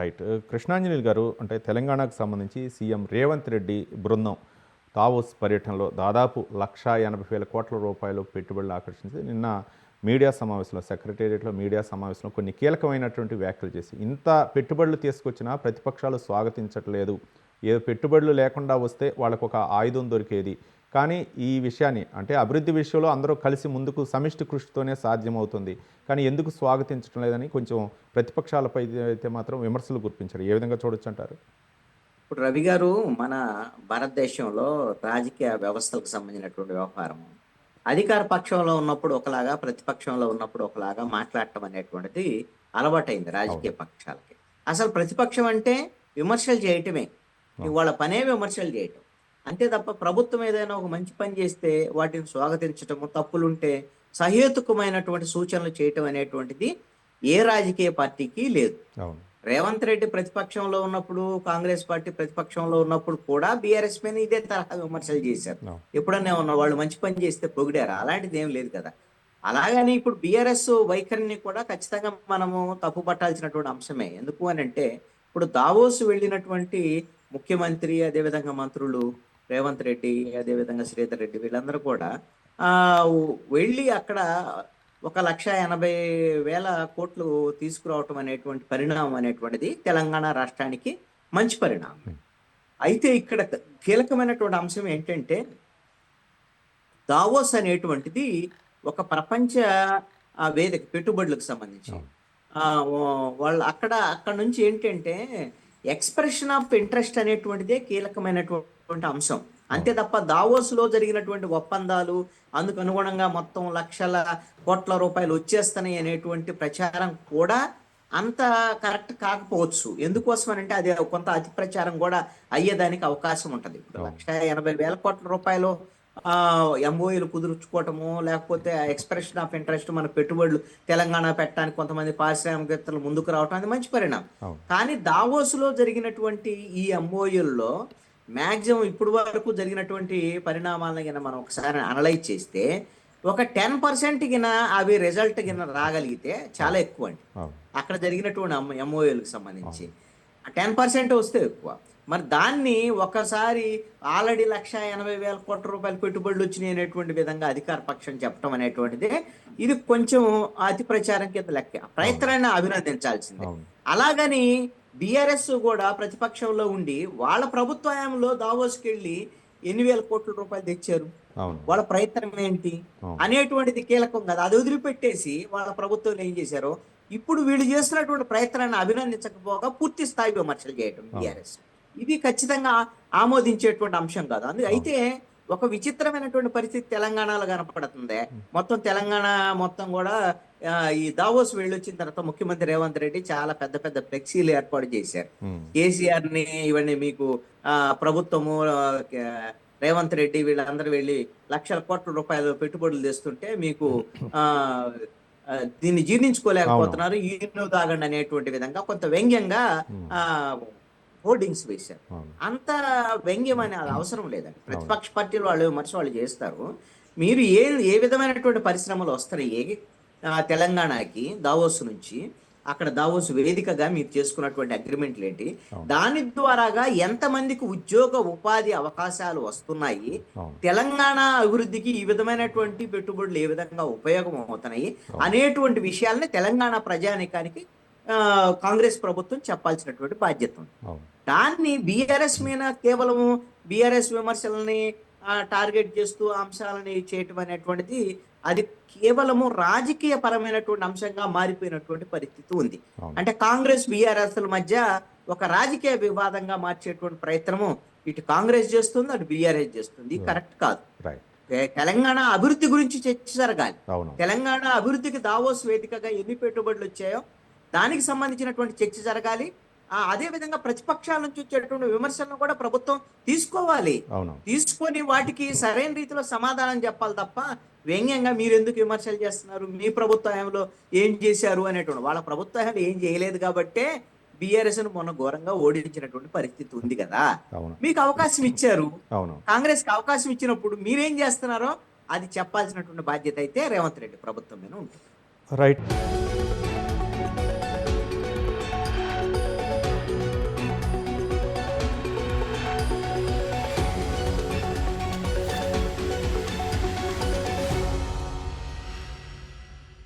Right. Krishnanjaneyulu గారు అంటే తెలంగాణకు సంబంధించి సీఎం రేవంత్ రెడ్డి బృందం తావోస్ పర్యటనలో దాదాపు లక్ష ఎనభై వేల కోట్ల రూపాయలు పెట్టుబడులు ఆకర్షించి నిన్న మీడియా సమావేశంలో సెక్రటేరియట్లో మీడియా సమావేశంలో కొన్ని కీలకమైనటువంటి వ్యాఖ్యలు చేసి ఇంత పెట్టుబడులు తీసుకొచ్చినా ప్రతిపక్షాలు స్వాగతించట్లేదు. ఏ పెట్టుబడులు లేకుండా వస్తే వాళ్ళకు ఒక ఆయుధం దొరికేది. కానీ ఈ విషయాన్ని అంటే అభివృద్ధి విషయంలో అందరూ కలిసి ముందుకు సమిష్టి కృషితోనే సాధ్యమవుతుంది. కానీ ఎందుకు స్వాగతించడం లేదని కొంచెం ప్రతిపక్షాలపై అయితే మాత్రం విమర్శలు గుర్తించారు. ఏ విధంగా చూడొచ్చు అంటారు? ఇప్పుడు రవి గారు మన భారతదేశంలో రాజకీయ వ్యవస్థలకు సంబంధించినటువంటి వ్యవహారం అధికార పక్షంలో ఉన్నప్పుడు ఒకలాగా ప్రతిపక్షంలో ఉన్నప్పుడు ఒకలాగా మాట్లాడటం అనేటువంటిది అలవాటైంది రాజకీయ పక్షాలకి. అసలు ప్రతిపక్షం అంటే విమర్శలు చేయటమే. వాళ్ళ పనే విమర్శలు చేయటం. అంతే తప్ప ప్రభుత్వం ఏదైనా ఒక మంచి పని చేస్తే వాటిని స్వాగతించటము తప్పులుంటే సహేతుకమైనటువంటి సూచనలు చేయటం అనేటువంటిది ఏ రాజకీయ పార్టీకి లేదు. రేవంత్ రెడ్డి ప్రతిపక్షంలో ఉన్నప్పుడు కాంగ్రెస్ పార్టీ ప్రతిపక్షంలో ఉన్నప్పుడు కూడా బీఆర్ఎస్ పైన ఇదే తరహా విమర్శలు చేశారు. ఎప్పుడన్నా ఉన్న వాళ్ళు మంచి పని చేస్తే పొగిడారు? అలాంటిది ఏం లేదు కదా. అలాగని ఇప్పుడు బీఆర్ఎస్ వైఖరిని కూడా ఖచ్చితంగా మనము తప్పు పట్టాల్సినటువంటి అంశమే. ఎందుకు అని అంటే ఇప్పుడు దావోస్ వెళ్ళినటువంటి ముఖ్యమంత్రి అదేవిధంగా మంత్రులు రేవంత్ రెడ్డి అదేవిధంగా శ్రీధర్ రెడ్డి వీళ్ళందరూ కూడా ఆ వెళ్ళి అక్కడ ఒక లక్ష ఎనభై వేల కోట్లు తీసుకురావటం అనేటువంటి పరిణామం అనేటువంటిది తెలంగాణ రాష్ట్రానికి మంచి పరిణామం. అయితే ఇక్కడ కీలకమైనటువంటి అంశం ఏంటంటే దావోస్ అనేటువంటిది ఒక ప్రపంచ వేదిక పెట్టుబడులకు సంబంధించి. వాళ్ళు అక్కడ అక్కడ నుంచి ఏంటంటే ఎక్స్ప్రెషన్ ఆఫ్ ఇంట్రెస్ట్ అనేటువంటిదే కీలకమైనటువంటి అంశం. అంతే తప్ప దావోస్లో జరిగినటువంటి ఒప్పందాలు అందుకు అనుగుణంగా మొత్తం లక్షల కోట్ల రూపాయలు వచ్చేస్తాయి అనేటువంటి ప్రచారం కూడా అంత కరెక్ట్ కాకపోవచ్చు. ఎందుకోసం అంటే అది కొంత అతి ప్రచారం కూడా అయ్యేదానికి అవకాశం ఉంటది. ఇప్పుడు లక్ష ఎనభై వేల కోట్ల రూపాయలు ఎంఓఏలు కుదుర్చుకోవటము లేకపోతే ఎక్స్ప్రెషన్ ఆఫ్ ఇంట్రెస్ట్ మన పెట్టుబడులు తెలంగాణ పెట్టడానికి కొంతమంది పారిశ్రామికవేత్తలు ముందుకు రావటం అది మంచి పరిణామం. కానీ దావోస్లో జరిగినటువంటి ఈ ఎంఓయూల్లో మాక్సిమం ఇప్పుడు వరకు జరిగినటువంటి పరిణామాలను గిన మనం ఒకసారి అనలైజ్ చేస్తే ఒక టెన్ పర్సెంట్ గిన అవి రిజల్ట్ గిన రాగలిగితే చాలా ఎక్కువ అండి. అక్కడ జరిగినటువంటి ఎంఓఏలకు సంబంధించి. టెన్ పర్సెంట్ వస్తే ఎక్కువ. మరి దాన్ని ఒకసారి ఆల్రెడీ లక్ష ఎనభై వేల కోట్ల రూపాయల పెట్టుబడులు వచ్చినాయి అనేటువంటి విధంగా అధికార పక్షం చెప్పడం అనేటువంటిది. ఇది కొంచెం అతి ప్రచారం కింద లెక్క. ప్రయత్నాన్ని అభినందించాల్సిందే. అలాగని బిఆర్ఎస్ కూడా ప్రతిపక్షంలో ఉండి వాళ్ళ ప్రభుత్వ హయాంలో దావోస్కి వెళ్ళి ఎన్ని వేల కోట్ల రూపాయలు తెచ్చారు? వాళ్ళ ప్రయత్నం ఏంటి. అనేటువంటిది కీలకం కదా. అది వదిలిపెట్టేసి వాళ్ళ ప్రభుత్వం ఏం చేశారో? ఇప్పుడు వీళ్ళు చేస్తున్నటువంటి ప్రయత్నాన్ని అభినందించకపోగా పూర్తి స్థాయి విమర్శలు చేయటం బీఆర్ఎస్. ఇది ఖచ్చితంగా ఆమోదించేటువంటి అంశం కాదు. అందుకే అయితే ఒక విచిత్రమైనటువంటి పరిస్థితి తెలంగాణలో కనపడుతుంది. మొత్తం తెలంగాణ మొత్తం కూడా ఈ దావోస్ వెళ్ళొచ్చిన తర్వాత ముఖ్యమంత్రి రేవంత్ రెడ్డి చాలా పెద్ద పెద్ద ఫ్లెక్సీలు ఏర్పాటు చేశారు. కేసీఆర్ని ఇవన్నీ మీకు ఆ ప్రభుత్వము రేవంత్ రెడ్డి వీళ్ళందరూ వెళ్ళి లక్షల కోట్ల రూపాయలు పెట్టుబడులు తెస్తుంటే మీకు ఆ దీన్ని జీర్ణించుకోలేకపోతున్నారు. ఈయన తాగండి అనేటువంటి విధంగా కొంత వ్యంగ్యంగా ఆ హోర్డింగ్స్ వేశారు. అంత వ్యంగ్యం అనే అది అవసరం లేదండి. ప్రతిపక్ష పార్టీలు వాళ్ళు విమర్శ వాళ్ళు చేస్తారు. మీరు ఏ ఏ విధమైనటువంటి పరిశ్రమలు వస్తాయి? తెలంగాణకి దావోస్ నుంచి? అక్కడ దావోస్ వేదికగా మీరు చేసుకున్నటువంటి అగ్రిమెంట్లు ఏంటి? దాని ద్వారాగా ఎంతమందికి ఉద్యోగ ఉపాధి అవకాశాలు వస్తున్నాయి? తెలంగాణ అభివృద్ధికి ఈ విధమైనటువంటి పెట్టుబడులు ఏ విధంగా ఉపయోగం అవుతున్నాయి? అనేటువంటి విషయాల్ని తెలంగాణ ప్రజానికానికి కాంగ్రెస్ ప్రభుత్వం చెప్పాల్సినటువంటి బాధ్యత ఉంది. దాన్ని బీఆర్ఎస్ మీద కేవలము బీఆర్ఎస్ విమర్శలని టార్గెట్ చేస్తూ అంశాలని చేయటం అనేటువంటిది అది కేవలము రాజకీయ పరమైనటువంటి అంశంగా మారిపోయినటువంటి పరిస్థితి ఉంది. అంటే కాంగ్రెస్ బీఆర్ఎస్ మధ్య ఒక రాజకీయ వివాదంగా మార్చేటువంటి ప్రయత్నము ఇటు కాంగ్రెస్ చేస్తుంది అటు బీఆర్ఎస్ చేస్తుంది. ఇది కరెక్ట్ కాదు. తెలంగాణ అభివృద్ధి గురించి చర్చ జరగాలి. తెలంగాణ అభివృద్ధికి దావోస్ వేదికగా ఎన్ని పెట్టుబడులు వచ్చాయో దానికి సంబంధించినటువంటి చర్చ జరగాలి. ఆ, అదే విధంగా ప్రతిపక్షాల నుంచి వచ్చేటువంటి విమర్శలను కూడా ప్రభుత్వం తీసుకోవాలి. తీసుకొని వాటికి సరైన రీతిలో సమాధానం చెప్పాలి తప్ప వ్యంగ్యంగా మీరు ఎందుకు విమర్శలు చేస్తున్నారు? మీ ప్రభుత్వ హయాంలో ఏం చేశారు అనేటువంటి వాళ్ళ ప్రభుత్వ హయాంలో ఏం చేయలేదు కాబట్టే బీఆర్ఎస్ను మొన్న ఘోరంగా ఓడించినటువంటి పరిస్థితి ఉంది కదా. మీకు అవకాశం ఇచ్చారు. అవును. కాంగ్రెస్కి అవకాశం ఇచ్చినప్పుడు మీరేం చేస్తున్నారో అది చెప్పాల్సినటువంటి బాధ్యత అయితే రేవంత్ రెడ్డి ప్రభుత్వం మీద ఉంటుంది. రైట్.